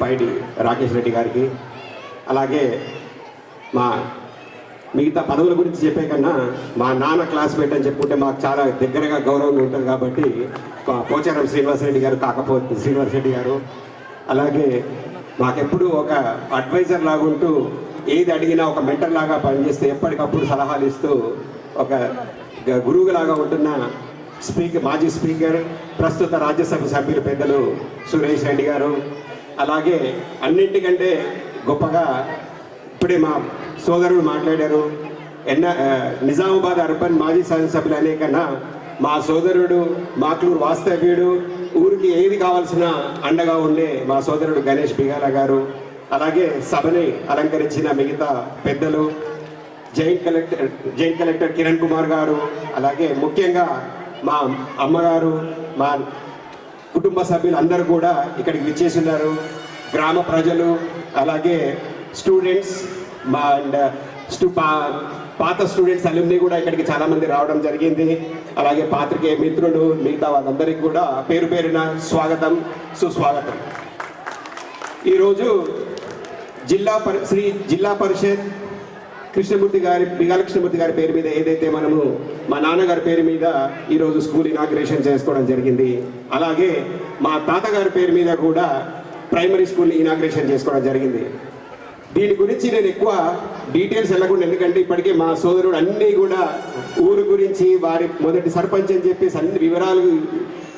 పైడి రాకేష్ రెడ్డి గారికి. అలాగే మా మిగతా పదవుల గురించి చెప్పే కన్నా మా నాన్న క్లాస్మేట్ అని చెప్పుకుంటే మాకు చాలా దగ్గరగా గౌరవంగా ఉంటుంది కాబట్టి పోచారం శ్రీనివాసరెడ్డి గారు కాకపోతే శ్రీనివాసరెడ్డి గారు. అలాగే మాకెప్పుడు ఒక అడ్వైజర్ లాగుంటూ ఏది అడిగినా ఒక మెంటర్ లాగా పనిచేస్తే ఎప్పటికప్పుడు సలహాలు ఇస్తూ ఒక గ- గురువులాగా ఉంటున్న స్పీకర్ మాజీ స్పీకర్ ప్రస్తుత రాజ్యసభ సభ్యులు పెద్దలు సురేష్ రెడ్డి గారు అలాగే అన్నింటికంటే గొప్పగా ఇప్పుడే మా సోదరుడు మాట్లాడారు. ఎన్న నిజామాబాద్ అర్బన్ మాజీ శాసనసభ్యులు అనే కన్నా మా సోదరుడు మాక్లూరు వాస్తవ్యుడు ఊరికి ఏది కావాల్సిన అండగా ఉండే మా సోదరుడు గణేష్ బిగాల గారు అలాగే సభని అలంకరించిన మిగతా పెద్దలు giant collector giant collector Kiran Kumar garu అలాగే ముఖ్యంగా మా అమ్మగారు మా కుటుంబ సభ్యులు అందరూ కూడా ఇక్కడికి విచ్చేస్తున్నారు గ్రామ ప్రజలు అలాగే స్టూడెంట్స్ మా అండ్ స్టూ పా- పాత స్టూడెంట్స్ అల్యూమ్ని కూడా ఇక్కడికి చాలామంది రావడం జరిగింది. అలాగే పాత్రికే మిత్రులు మిగతా వాళ్ళందరికీ కూడా పేరు పేరున స్వాగతం సుస్వాగతం. ఈరోజు జిల్లా పరి శ్రీ జిల్లా పరిషత్ కృష్ణమూర్తి గారి మిగాల కృష్ణమూర్తి గారి పేరు మీద ఏదైతే మనము మా నాన్నగారి పేరు మీద ఈరోజు స్కూల్ ఇనాగ్రేషన్ చేసుకోవడం జరిగింది. అలాగే మా తాతగారి పేరు మీద కూడా ప్రైమరీ స్కూల్ ఇనాగ్రేషన్ చేసుకోవడం జరిగింది. దీని గురించి నేను ఎక్కువ డీటెయిల్స్ వెళ్ళకుండా ఎందుకంటే ఇప్పటికే మా సోదరుడు అన్నీ కూడా ఊరు గురించి వారి మొదటి సర్పంచ్ అని చెప్పేసి అన్ని వివరాలు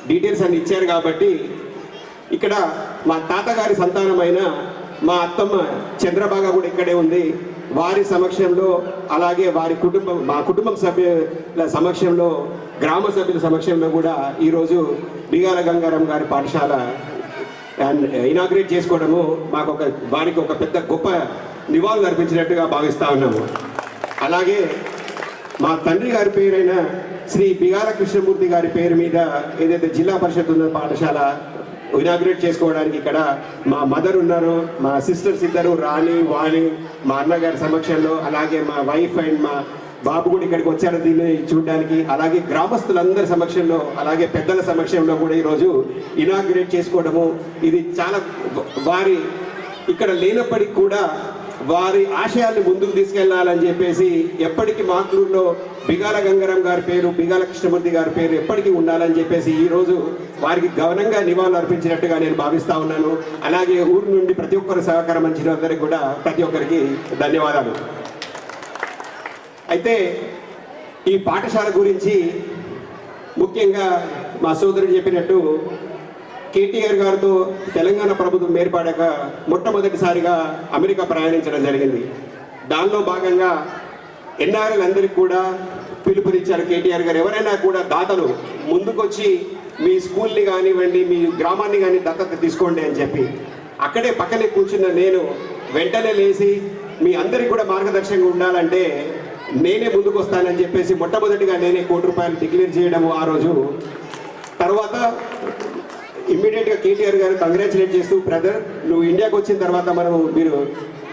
డీటెయిల్స్ అన్ని ఇచ్చారు కాబట్టి ఇక్కడ మా తాతగారి సంతానమైన మా అత్తమ్మ చంద్రబాగా కూడా ఇక్కడే ఉంది. వారి సమక్షంలో అలాగే వారి కుటుంబం మా కుటుంబం సభ్యుల సమక్షంలో గ్రామ సభ్యుల సమక్షంలో కూడా ఈరోజు బిగాల గంగారం గారి పాఠశాల ఇనాగ్రేట్ చేసుకోవడము మాకు ఒక వారికి ఒక పెద్ద గొప్ప నివాళులు అర్పించినట్టుగా భావిస్తూ ఉన్నాము. అలాగే మా తండ్రి గారి పేరైన శ్రీ బిగాల కృష్ణమూర్తి గారి పేరు మీద ఏదైతే జిల్లా పరిషత్ ఉన్న పాఠశాల ఇనాగ్రేట్ చేసుకోవడానికి ఇక్కడ మా మదర్ ఉన్నారు మా సిస్టర్స్ ఇద్దరు రాణి వాణి మా అన్నగారి సమక్షంలో అలాగే మా వైఫ్ అండ్ మా బాబు కూడా ఇక్కడికి వచ్చారు దీన్ని చూడడానికి. అలాగే గ్రామస్తులందరి సమక్షంలో అలాగే పెద్దల సమక్షంలో కూడా ఈరోజు ఇనాగ్రేట్ చేసుకోవడము. ఇది చాలా వారి ఇక్కడ లేనప్పటికీ కూడా వారి ఆశయాల్ని ముందుకు తీసుకెళ్ళాలని చెప్పేసి ఎప్పటికీ మాట్లూరులో బిగాల గంగరం గారి పేరు బిగాల కృష్ణమూర్తి గారి పేరు ఎప్పటికీ ఉండాలని చెప్పేసి ఈరోజు వారికి గౌరవంగా నివాళులు అర్పించినట్టుగా నేను భావిస్తా ఉన్నాను. అలాగే ఊరు నుండి ప్రతి ఒక్కరు సహకారం అందించినందరికీ కూడా ప్రతి ఒక్కరికి ధన్యవాదాలు. అయితే ఈ పాఠశాల గురించి ముఖ్యంగా మా సోదరుడు చెప్పినట్టు కేటీఆర్ గారితో తెలంగాణ ప్రభుత్వం ఏర్పడాక మొట్టమొదటిసారిగా అమెరికా ప్రయాణించడం జరిగింది. దానిలో భాగంగా ఎన్ఆర్ఎల్ అందరికి కూడా పిలుపునిచ్చారు కేటీఆర్ గారు. ఎవరైనా కూడా దాతలు ముందుకొచ్చి మీ స్కూల్ని కానివ్వండి మీ గ్రామాన్ని కానీ దత్తత తీసుకోండి అని చెప్పి అక్కడే పక్కనే కూర్చున్న నేను వెంటనే లేచి మీ అందరికి కూడా మార్గదర్శకంగా ఉండాలంటే నేనే ముందుకు వస్తానని చెప్పేసి మొట్టమొదటిగా నేనే కోటి రూపాయలు డిక్లేర్ చేయడము ఆ రోజు. తర్వాత ఇమ్మీడియట్గా కేటీఆర్ గారు కంగ్రాచులేట్ చేస్తూ బ్రదర్ నువ్వు ఇండియాకి వచ్చిన తర్వాత మనం మీరు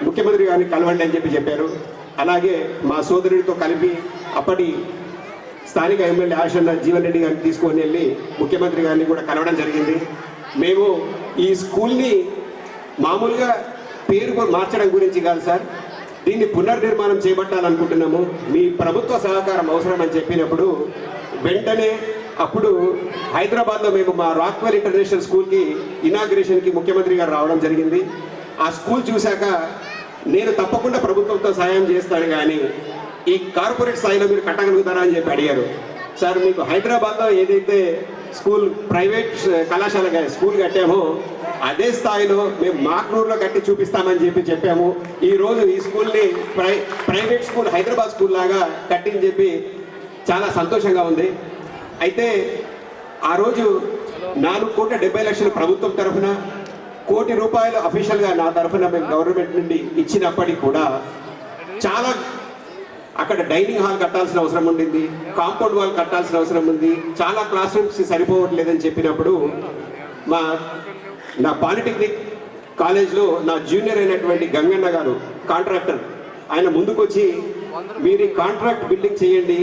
ముఖ్యమంత్రి గారిని కలవండి అని చెప్పి చెప్పారు. అలాగే మా సోదరుడితో కలిపి అప్పటి స్థానిక ఎమ్మెల్యే ఆశన్న జీవన్ రెడ్డి గారిని తీసుకొని వెళ్ళి ముఖ్యమంత్రి గారిని కూడా కలవడం జరిగింది. మేము ఈ స్కూల్ని మామూలుగా పేరు మార్చడం గురించి కాదు సార్. దీన్ని పునర్నిర్మాణం చేపట్టాలనుకుంటున్నాము. మీ ప్రభుత్వ సహకారం అవసరం అని చెప్పినప్పుడు వెంటనే అప్పుడు హైదరాబాద్లో మేము మా రాక్వెల్ ఇంటర్నేషనల్ స్కూల్కి ఇనాగ్రేషన్కి ముఖ్యమంత్రి గారు రావడం జరిగింది. ఆ స్కూల్ చూశాక నేను తప్పకుండా ప్రభుత్వంతో సహాయం చేస్తాను కానీ ఈ కార్పొరేట్ స్థాయిలో మీరు కట్టగలుగుతారా అని చెప్పి అడిగారు. సార్ మీకు హైదరాబాద్లో ఏదైతే స్కూల్ ప్రైవేట్ కళాశాల స్కూల్ కట్టామో అదే స్థాయిలో మేము మాక్నూరులో కట్టి చూపిస్తామని చెప్పి చెప్పాము. ఈరోజు ఈ స్కూల్ని ప్రై ప్రైవేట్ స్కూల్ హైదరాబాద్ స్కూల్ లాగా కట్టిని చెప్పి చాలా సంతోషంగా ఉంది. అయితే ఆ రోజు నాలుగు కోట్ల డెబ్బై లక్షల ప్రభుత్వం తరఫున కోటి రూపాయలు అఫీషియల్గా నా తరఫున మేము గవర్నమెంట్ నుండి ఇచ్చినప్పటికీ కూడా చాలా అక్కడ డైనింగ్ హాల్ కట్టాల్సిన అవసరం ఉండింది కాంపౌండ్ వాల్ కట్టాల్సిన అవసరం ఉంది చాలా క్లాస్ రూమ్స్ సరిపోవట్లేదని చెప్పినప్పుడు మా నా పాలిటెక్నిక్ కాలేజ్లో నా జూనియర్ అయినటువంటి గంగన్న గారు కాంట్రాక్టర్ ఆయన ముందుకొచ్చి మీరు కాంట్రాక్ట్ బిల్డింగ్ చేయండి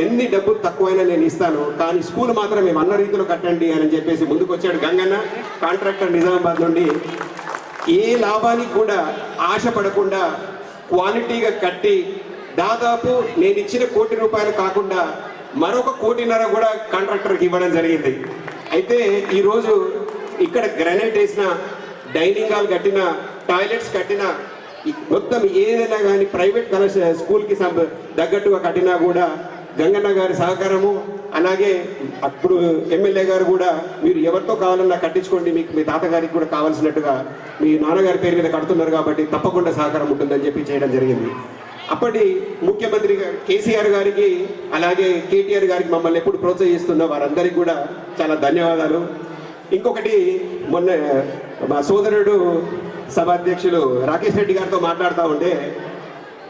ఎన్ని డబ్బులు తక్కువైనా నేను ఇస్తాను కానీ స్కూల్ మాత్రం మేము అన్న రీతిలో కట్టండి అని చెప్పేసి ముందుకు వచ్చాడు గంగన్న కాంట్రాక్టర్ నిజామాబాద్ నుండి. ఏ లాభానికి కూడా ఆశపడకుండా క్వాలిటీగా కట్టి దాదాపు నేను ఇచ్చిన కోటి రూపాయలు కాకుండా మరొక కోటిన్నర కూడా కాంట్రాక్టర్కి ఇవ్వడం జరిగింది. అయితే ఈరోజు ఇక్కడ గ్రానైట్ వేసిన డైనింగ్ హాల్ కట్టిన టాయిలెట్స్ కట్టిన మొత్తం ఏదైనా కానీ ప్రైవేట్ కళాశ స్కూల్కి సంబ తగ్గట్టుగా కట్టినా కూడా గంగన్న గారి సహకారము అలాగే అప్పుడు ఎమ్మెల్యే గారు కూడా మీరు ఎవరితో కావాలన్నా కట్టించుకోండి మీకు మీ తాతగారికి కూడా కావాల్సినట్టుగా మీ నాన్నగారి పేరు మీద కడుతున్నారు కాబట్టి తప్పకుండా సహకారం ఉంటుందని చెప్పి చేయడం జరిగింది. అప్పటి ముఖ్యమంత్రి కేసీఆర్ గారికి అలాగే కేటీఆర్ గారికి మమ్మల్ని ఎప్పుడు ప్రోత్సహిస్తున్న వారందరికీ కూడా చాలా ధన్యవాదాలు. ఇంకొకటి మొన్న మా సోదరుడు సభాధ్యక్షులు రాకేష్ రెడ్డి గారితో మాట్లాడుతూ ఉంటే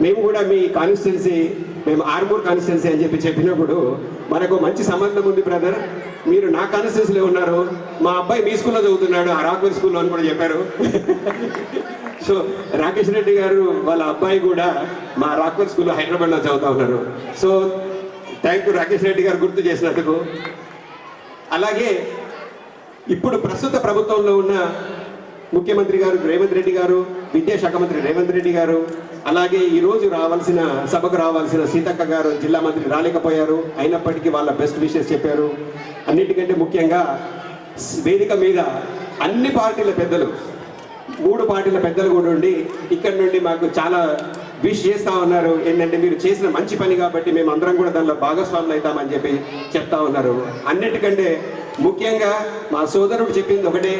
మేము కూడా మీ కాన్స్టిట్యున్సీ మేము ఆర్మూర్ కాన్స్టిట్యున్సీ అని చెప్పి చెప్పినప్పుడు మనకు మంచి సంబంధం ఉంది బ్రదర్ మీరు నా కాన్స్టిట్యున్సీలో ఉన్నారు. మా అబ్బాయి మీ స్కూల్లో చదువుతున్నాడు ఆ రాక్వెల్ స్కూల్లో అని కూడా చెప్పారు. సో రాకేష్ రెడ్డి గారు వాళ్ళ అబ్బాయి కూడా మా రాక్వెల్ స్కూల్లో హైదరాబాద్లో చదువుతా ఉన్నారు. So thank you Rakesh Reddy garu గుర్తు చేసినందుకు. అలాగే ఇప్పుడు ప్రస్తుత ప్రభుత్వంలో ఉన్న ముఖ్యమంత్రి గారు రేవంత్ రెడ్డి గారు విద్యాశాఖ మంత్రి రేవంత్ రెడ్డి గారు అలాగే ఈ రోజు రావాల్సిన సభకు రావాల్సిన సీతక్క గారు జిల్లా మంత్రి రాలేకపోయారు. అయినప్పటికీ వాళ్ళ బెస్ట్ విషెస్ చెప్పారు. అన్నిటికంటే ముఖ్యంగా వేదిక మీద అన్ని పార్టీల పెద్దలు మూడు పార్టీల పెద్దలు కూడా ఉండి ఇక్కడ నుండి మాకు చాలా విష్ చేస్తా ఉన్నారు. ఏంటంటే మీరు చేసిన మంచి పని కాబట్టి మేము అందరం కూడా దానిలో భాగస్వాములు అవుతామని చెప్పి చెప్తా ఉన్నారు. అన్నిటికంటే ముఖ్యంగా మా సోదరుడు చెప్పింది ఒకటే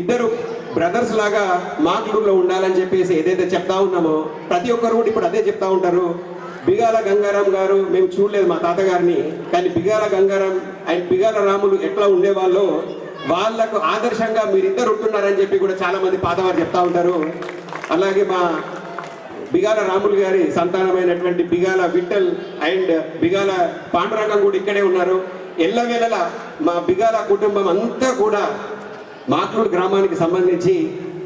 ఇద్దరు బ్రదర్స్ లాగా మా గ్రూప్లో ఉండాలని చెప్పేసి ఏదైతే చెప్తా ఉన్నామో ప్రతి ఒక్కరు కూడా ఇప్పుడు అదే చెప్తా ఉంటారు. బిగాల గంగారాం గారు మేము చూడలేదు మా తాతగారిని కానీ బిగాల గంగారాం అండ్ బిగాల రాములు ఎట్లా ఉండేవాళ్ళో వాళ్ళకు ఆదర్శంగా మీరిద్దరు ఉంటున్నారని చెప్పి కూడా చాలా మంది పాతవారు చెప్తా ఉంటారు. అలాగే మా బిగాల రాములు గారి సంతానమైనటువంటి బిగాల విఠల్ అండ్ బిగాల పాండురంగం కూడా ఇక్కడే ఉన్నారు. ఎల్లవేళలా మా బిగాల కుటుంబం అంతా కూడా మాట్లూరు గ్రామానికి సంబంధించి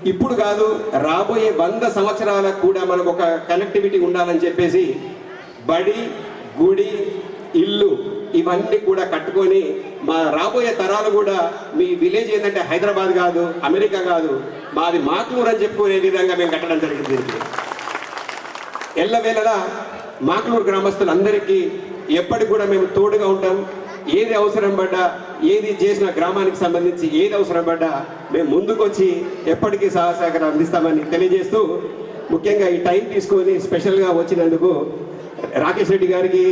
ఇప్పుడు కాదు రాబోయే వంద సంవత్సరాలకు కూడా మనకు ఒక కనెక్టివిటీ ఉండాలని చెప్పేసి బడి గుడి ఇల్లు ఇవన్నీ కూడా కట్టుకొని మా రాబోయే తరాలు కూడా మీ విలేజ్ ఏంటంటే హైదరాబాద్ కాదు అమెరికా కాదు మాది మాట్లూరు అని చెప్పుకునే విధంగా మేము కట్టడం జరిగింది ఎల్లవేళలా మాకలూరు గ్రామస్తులందరికీ ఎప్పటికి కూడా మేము తోడుగా ఉంటాం. ఏది అవసరం పడ్డా ఏది చేసిన గ్రామానికి సంబంధించి ఏది అవసరం పడ్డా మేము ముందుకొచ్చి ఎప్పటికీ సహసహకారం అందిస్తామని తెలియజేస్తూ ముఖ్యంగా ఈ టైం తీసుకొని స్పెషల్గా వచ్చినందుకు రాకేష్ రెడ్డి గారికి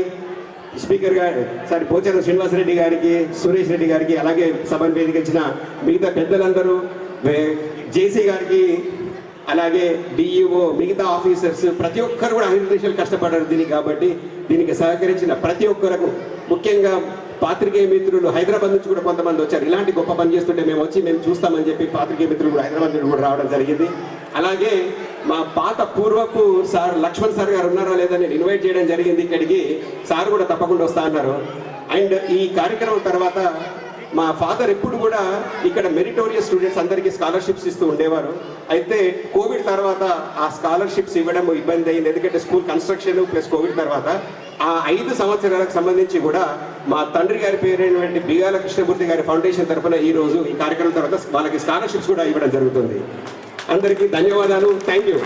స్పీకర్ గారు సారీ పోచారం శ్రీనివాసరెడ్డి గారికి సురేష్ రెడ్డి గారికి అలాగే సభను వేదికించిన మిగతా పెద్దలందరూ జేసీ గారికి అలాగే డిఈఓ మిగతా ఆఫీసర్స్ ప్రతి ఒక్కరు కూడా అహిర్నిశలు కష్టపడారు దీనికి కాబట్టి దీనికి సహకరించిన ప్రతి ఒక్కరకు ముఖ్యంగా పాత్రికేయ మిత్రులు హైదరాబాద్ నుంచి కూడా కొంతమంది వచ్చారు. ఇలాంటి గొప్ప పని చేస్తుంటే మేము వచ్చి మేము చూస్తామని చెప్పి పాత్రికేయ మిత్రులు కూడా హైదరాబాద్ నుంచి కూడా రావడం జరిగింది. అలాగే మా పాత పూర్వపు సార్ లక్ష్మణ్ సార్ గారు ఉన్నారా లేదా నేను ఇన్వైట్ చేయడం జరిగింది ఇక్కడికి. సార్ కూడా తప్పకుండా వస్తా అన్నారు. అండ్ ఈ కార్యక్రమం తర్వాత మా ఫాదర్ ఎప్పుడు కూడా ఇక్కడ మెరిటోరియస్ స్టూడెంట్స్ అందరికీ స్కాలర్షిప్స్ ఇస్తూ ఉండేవారు. అయితే కోవిడ్ తర్వాత ఆ స్కాలర్షిప్స్ ఇవ్వడం ఇబ్బంది అయింది. ఎందుకంటే స్కూల్ కన్స్ట్రక్షన్ ప్లస్ కోవిడ్ తర్వాత ఆ ఐదు సంవత్సరాలకు సంబంధించి కూడా మా తండ్రి గారి పేరైనటువంటి బిగాల కృష్ణమూర్తి గారి ఫౌండేషన్ తరఫున ఈ రోజు ఈ కార్యక్రమం తర్వాత వాళ్ళకి స్కాలర్షిప్స్ కూడా ఇవ్వడం జరుగుతుంది. అందరికీ ధన్యవాదాలు. Thank you.